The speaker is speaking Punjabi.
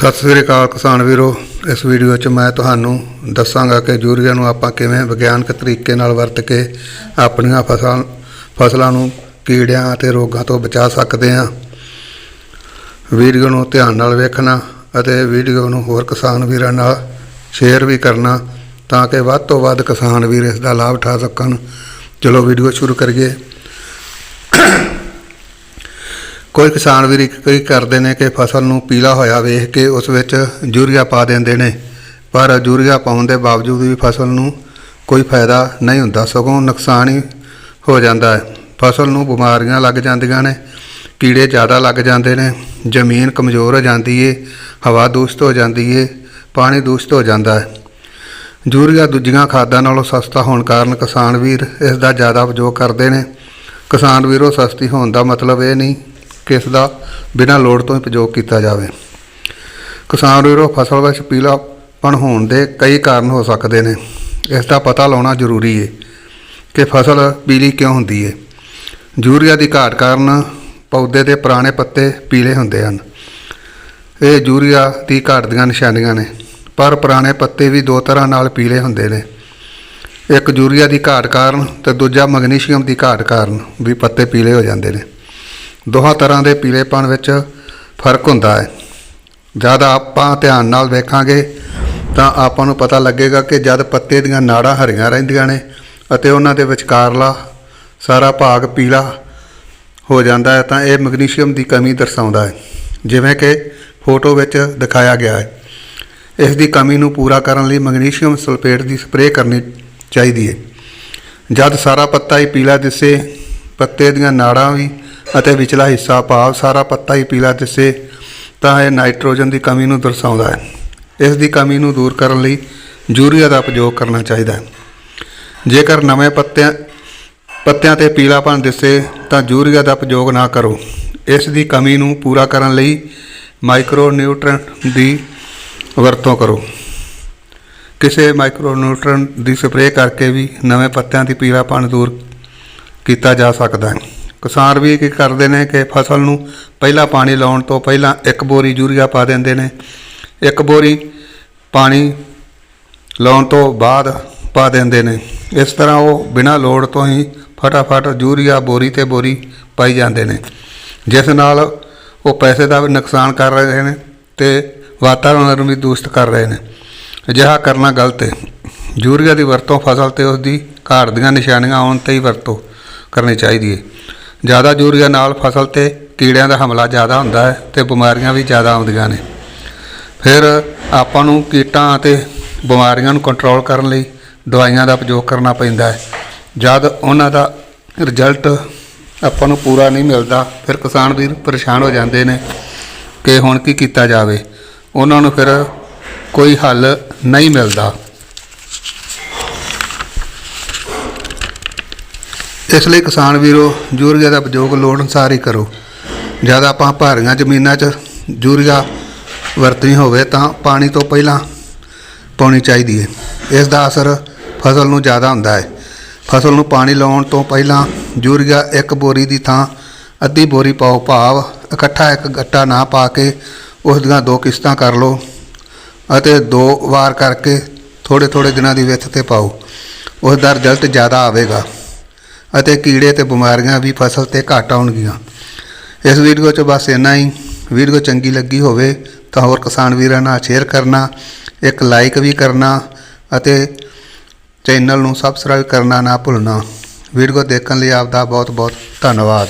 ਸਤਿ ਸ੍ਰੀ ਅਕਾਲ ਕਿਸਾਨ ਵੀਰੋ, ਇਸ ਵੀਡੀਓ 'ਚ ਮੈਂ ਤੁਹਾਨੂੰ ਦੱਸਾਂਗਾ ਕਿ ਯੂਰੀਆ ਨੂੰ ਆਪਾਂ ਕਿਵੇਂ ਵਿਗਿਆਨਕ ਤਰੀਕੇ ਨਾਲ ਵਰਤ ਕੇ ਆਪਣੀਆਂ ਫਸਲਾਂ ਫਸਲਾਂ ਨੂੰ ਕੀੜਿਆਂ ਅਤੇ ਰੋਗਾਂ ਤੋਂ ਬਚਾ ਸਕਦੇ ਹਾਂ। ਵੀਡੀਓ ਨੂੰ ਧਿਆਨ ਨਾਲ ਵੇਖਣਾ ਅਤੇ ਵੀਡੀਓ ਨੂੰ ਹੋਰ ਕਿਸਾਨ ਵੀਰਾਂ ਨਾਲ ਸ਼ੇਅਰ ਵੀ ਕਰਨਾ ਤਾਂ ਕਿ ਵੱਧ ਤੋਂ ਵੱਧ ਕਿਸਾਨ ਵੀਰ ਇਸ ਦਾ ਲਾਭ ਉਠਾ ਸਕਣ। ਚਲੋ ਵੀਡੀਓ ਸ਼ੁਰੂ ਕਰੀਏ। ਕੋਈ ਕਿਸਾਨ ਵੀਰ ਇੱਕ ਕਈ ਕਰਦੇ ਨੇ ਕਿ ਫਸਲ ਨੂੰ ਪੀਲਾ ਹੋਇਆ ਵੇਖ ਕੇ ਉਸ ਵਿੱਚ ਯੂਰੀਆ ਪਾ ਦਿੰਦੇ ਨੇ, ਪਰ ਯੂਰੀਆ ਪਾਉਣ ਦੇ ਬਾਵਜੂਦ ਵੀ ਫਸਲ ਨੂੰ ਕੋਈ ਫਾਇਦਾ ਨਹੀਂ ਹੁੰਦਾ, ਸਗੋਂ ਨੁਕਸਾਨ ਹੀ ਹੋ ਜਾਂਦਾ ਹੈ। ਫਸਲ ਨੂੰ ਬਿਮਾਰੀਆਂ ਲੱਗ ਜਾਂਦੀਆਂ ਨੇ, ਕੀੜੇ ਜ਼ਿਆਦਾ ਲੱਗ ਜਾਂਦੇ ਨੇ, ਜ਼ਮੀਨ ਕਮਜ਼ੋਰ ਹੋ ਜਾਂਦੀ ਏ, ਹਵਾ ਦੂਸ਼ਿਤ ਹੋ ਜਾਂਦੀ ਏ, ਪਾਣੀ ਦੂਸ਼ਿਤ ਹੋ ਜਾਂਦਾ ਹੈ। ਯੂਰੀਆ ਦੂਜੀਆਂ ਖਾਦਾਂ ਨਾਲੋਂ ਸਸਤਾ ਹੋਣ ਕਾਰਨ ਕਿਸਾਨ ਵੀਰ ਇਸ ਦਾ ਜ਼ਿਆਦਾ ਉਪਯੋਗ ਕਰਦੇ ਨੇ। ਕਿਸਾਨ ਵੀਰੋ, ਸਸਤੀ ਹੋਣ ਦਾ ਮਤਲਬ ਇਹ ਨਹੀਂ ਕਿ ਇਸ ਦਾ ਬਿਨਾਂ ਲੋੜ ਤੋਂ ਉਪਯੋਗ ਕੀਤਾ ਜਾਵੇ। ਕਿਸਾਨ ਵੀਰੋ, ਫਸਲ ਵਿੱਚ ਪੀਲਾਪਣ ਹੋਣ ਦੇ ਕਈ ਕਾਰਨ ਹੋ ਸਕਦੇ ਨੇ। ਇਸ ਦਾ ਪਤਾ ਲਾਉਣਾ ਜ਼ਰੂਰੀ ਹੈ ਕਿ ਫਸਲ ਪੀਲੀ ਕਿਉਂ ਹੁੰਦੀ ਹੈ ਯੂਰੀਆ ਦੀ ਘਾਟ ਕਾਰਨ ਪੌਦੇ ਦੇ ਪੁਰਾਣੇ ਪੱਤੇ ਪੀਲੇ ਹੁੰਦੇ ਹਨ। ਇਹ ਯੂਰੀਆ ਦੀ ਘਾਟ ਦੀਆਂ ਨਿਸ਼ਾਨੀਆਂ ਨੇ, ਪਰ ਪੁਰਾਣੇ ਪੱਤੇ ਵੀ ਦੋ ਤਰ੍ਹਾਂ ਨਾਲ ਪੀਲੇ ਹੁੰਦੇ ਨੇ। ਇੱਕ ਯੂਰੀਆ ਦੀ ਘਾਟ ਕਾਰਨ ਤੇ ਦੂਜਾ ਮੈਗਨੀਸ਼ੀਅਮ ਦੀ ਘਾਟ ਕਾਰਨ ਵੀ ਪੱਤੇ ਪੀਲੇ ਹੋ ਜਾਂਦੇ ਨੇ। ਦੋਹਾਂ ਤਰ੍ਹਾਂ ਦੇ ਪੀਲੇਪਣ ਵਿੱਚ ਫ਼ਰਕ ਹੁੰਦਾ ਹੈ। ਜਦ ਆਪਾਂ ਧਿਆਨ ਨਾਲ ਵੇਖਾਂਗੇ ਤਾਂ ਆਪਾਂ ਨੂੰ ਪਤਾ ਲੱਗੇਗਾ ਕਿ ਜਦ ਪੱਤੇ ਦੀਆਂ ਨਾੜਾਂ ਹਰੀਆਂ ਰਹਿੰਦੀਆਂ ਨੇ ਅਤੇ ਉਹਨਾਂ ਦੇ ਵਿਚਕਾਰਲਾ ਸਾਰਾ ਭਾਗ ਪੀਲਾ ਹੋ ਜਾਂਦਾ ਹੈ ਤਾਂ ਇਹ ਮੈਗਨੀਸ਼ੀਅਮ ਦੀ ਕਮੀ ਦਰਸਾਉਂਦਾ ਹੈ, ਜਿਵੇਂ ਕਿ ਫੋਟੋ ਵਿੱਚ ਦਿਖਾਇਆ ਗਿਆ ਹੈ। ਇਸ ਦੀ ਕਮੀ ਨੂੰ ਪੂਰਾ ਕਰਨ ਲਈ ਮੈਗਨੀਸ਼ੀਅਮ ਸਲਫੇਟ ਦੀ ਸਪਰੇਅ ਕਰਨੀ ਚਾਹੀਦੀ ਹੈ। ਜਦ ਸਾਰਾ ਪੱਤਾ ਹੀ ਪੀਲਾ ਦਿਸੇ, ਪੱਤੇ ਦੀਆਂ ਨਾੜਾਂ ਵੀ ਅਤੇ ਵਿਚਲਾ ਹਿੱਸਾ ਭਾਵ ਸਾਰਾ ਪੱਤਾ ਹੀ ਪੀਲਾ ਦਿਸੇ, ਤਾਂ ਇਹ ਨਾਈਟ੍ਰੋਜਨ ਦੀ ਕਮੀ ਨੂੰ ਦਰਸਾਉਂਦਾ ਹੈ। ਇਸ ਦੀ ਕਮੀ ਨੂੰ ਦੂਰ ਕਰਨ ਲਈ ਯੂਰੀਆ ਦਾ ਉਪਯੋਗ ਕਰਨਾ ਚਾਹੀਦਾ ਹੈ। ਜੇਕਰ ਨਵੇਂ ਪੱਤਿਆਂ ਪੱਤਿਆਂ ਤੇ ਪੀਲਾਪਣ ਦਿਸੇ, ਤਾਂ ਯੂਰੀਆ ਦਾ ਉਪਯੋਗ ਨਾ ਕਰੋ। ਇਸ ਦੀ ਕਮੀ ਨੂੰ ਪੂਰਾ ਕਰਨ ਲਈ ਮਾਈਕਰੋ ਨਿਊਟ੍ਰੈਂਟ ਦੀ ਵਰਤੋਂ ਕਰੋ। ਕਿਸੇ ਮਾਈਕਰੋ ਨਿਊਟ੍ਰੈਂਟ ਦੀ ਸਪਰੇਅ ਕਰਕੇ ਵੀ ਨਵੇਂ ਪੱਤਿਆਂ ਦੀ ਪੀਲਾਪਣ ਦੂਰ ਕੀਤਾ ਜਾ ਸਕਦਾ ਹੈ। ਕਿਸਾਨ ਵੀ ਕੀ ਕਰਦੇ ਨੇ ਕਿ ਫਸਲ ਨੂੰ ਪਹਿਲਾਂ ਪਾਣੀ ਲਾਉਣ ਤੋਂ ਪਹਿਲਾਂ ਇੱਕ ਬੋਰੀ ਯੂਰੀਆ ਪਾ ਦਿੰਦੇ ਨੇ। ਇੱਕ ਬੋਰੀ ਪਾਣੀ ਲਾਉਣ ਤੋਂ ਬਾਅਦ ਪਾ ਦਿੰਦੇ ਨੇ। ਇਸ ਤਰ੍ਹਾਂ ਉਹ ਬਿਨਾਂ ਲੋੜ ਤੋਂ ਹੀ ਫਟਾਫਟ ਯੂਰੀਆ ਬੋਰੀ ਤੇ ਬੋਰੀ ਪਾਈ ਜਾਂਦੇ ਨੇ। ਜਿਸ ਨਾਲ ਉਹ ਪੈਸੇ ਦਾ ਵੀ ਨੁਕਸਾਨ ਕਰ ਰਹੇ ਨੇ ਤੇ ਵਾਤਾਵਰਣ ਨੂੰ ਵੀ ਦੂਸ਼ਿਤ ਕਰ ਰਹੇ ਨੇ। ਅਜਿਹਾ ਕਰਨਾ ਗਲਤ ਹੈ ਯੂਰੀਆ ਦੀ ਵਰਤੋਂ ਫਸਲ ਤੇ ਉਸ ਦੀ ਘਾਟ ਦੀਆਂ ਨਿਸ਼ਾਨੀਆਂ ਆਉਣ ਤੇ ਹੀ ਵਰਤੋਂ ਕਰਨੀ ਚਾਹੀਦੀ ਹੈ ਜ਼ਿਆਦਾ ਯੂਰੀਆ ਨਾਲ ਫਸਲ ਤੇ ਕੀੜਿਆਂ ਦਾ ਹਮਲਾ ਜ਼ਿਆਦਾ ਹੁੰਦਾ ਹੈ ਤੇ ਬਿਮਾਰੀਆਂ ਵੀ ਜ਼ਿਆਦਾ ਆਉਂਦੀਆਂ ਨੇ। ਫਿਰ ਆਪਾਂ ਨੂੰ ਕੀਟਾਂ ਅਤੇ ਬਿਮਾਰੀਆਂ ਨੂੰ ਕੰਟਰੋਲ ਕਰਨ ਲਈ ਦਵਾਈਆਂ ਦਾ ਉਪਯੋਗ ਕਰਨਾ ਪੈਂਦਾ ਹੈ। ਜਦ ਉਹਨਾਂ ਦਾ ਰਿਜ਼ਲਟ ਆਪਾਂ ਨੂੰ ਪੂਰਾ ਨਹੀਂ ਮਿਲਦਾ, ਫਿਰ ਕਿਸਾਨ ਵੀਰ ਪਰੇਸ਼ਾਨ ਹੋ ਜਾਂਦੇ ਨੇ ਕਿ ਹੁਣ ਕੀ ਕੀਤਾ ਜਾਵੇ। ਉਹਨਾਂ ਨੂੰ ਫਿਰ ਕੋਈ ਹੱਲ ਨਹੀਂ ਮਿਲਦਾ। ਇਸ ਲਈ ਕਿਸਾਨ ਵੀਰੋ, ਯੂਰੀਆ ਦਾ ਉਪਯੋਗ ਲੋੜ ਅਨੁਸਾਰ ਹੀ ਕਰੋ। ਜਦ ਆਪਾਂ ਭਾਰੀਆਂ ਜ਼ਮੀਨਾਂ 'ਚ ਯੂਰੀਆ ਵਰਤਣੀ ਹੋਵੇ ਤਾਂ ਪਾਣੀ ਤੋਂ ਪਹਿਲਾਂ ਪਾਉਣੀ ਚਾਹੀਦੀ ਹੈ ਇਸ ਦਾ ਅਸਰ ਫਸਲ ਨੂੰ ਜ਼ਿਆਦਾ ਹੁੰਦਾ ਹੈ ਫਸਲ ਨੂੰ ਪਾਣੀ ਲਾਉਣ ਤੋਂ ਪਹਿਲਾਂ ਯੂਰੀਆ ਇੱਕ ਬੋਰੀ ਦੀ ਥਾਂ, ਅੱਧੀ ਬੋਰੀ ਪਾਓ ਭਾਵ ਇਕੱਠਾ ਇੱਕ ਗੱਟਾ ਨਾ ਪਾ ਕੇ ਉਸ ਦੀਆਂ ਦੋ ਕਿਸ਼ਤਾਂ ਕਰ ਲਓ ਅਤੇ ਦੋ ਵਾਰ ਕਰਕੇ ਥੋੜੇ ਥੋੜੇ ਦਿਨਾਂ ਦੀ ਵਿੱਥ ਤੇ ਪਾਓ। ਉਸ ਦਾ ਰਿਜ਼ਲਟ ਜ਼ਿਆਦਾ ਆਵੇਗਾ। ਅਤੇ ਕੀੜੇ ਤੇ ਬਿਮਾਰੀਆਂ ਵੀ ਫਸਲ ਤੇ ਘੱਟ ਆਉਣਗੀਆਂ। ਇਸ ਵੀਡੀਓ 'ਚ ਬਸ ਇੰਨਾ ਹੀ। ਵੀਡੀਓ ਚੰਗੀ ਲੱਗੀ ਹੋਵੇ ਤਾਂ ਹੋਰ ਕਿਸਾਨ ਵੀਰਾਂ ਨਾਲ ਸ਼ੇਅਰ ਕਰਨਾ, ਇੱਕ ਲਾਈਕ ਵੀ ਕਰਨਾ ਅਤੇ ਚੈਨਲ ਨੂੰ ਸਬਸਕ੍ਰਾਈਬ ਕਰਨਾ ਨਾ ਭੁੱਲਣਾ। ਵੀਡੀਓ ਦੇਖਣ ਲਈ ਆਪ ਦਾ ਬਹੁਤ ਬਹੁਤ ਧੰਨਵਾਦ।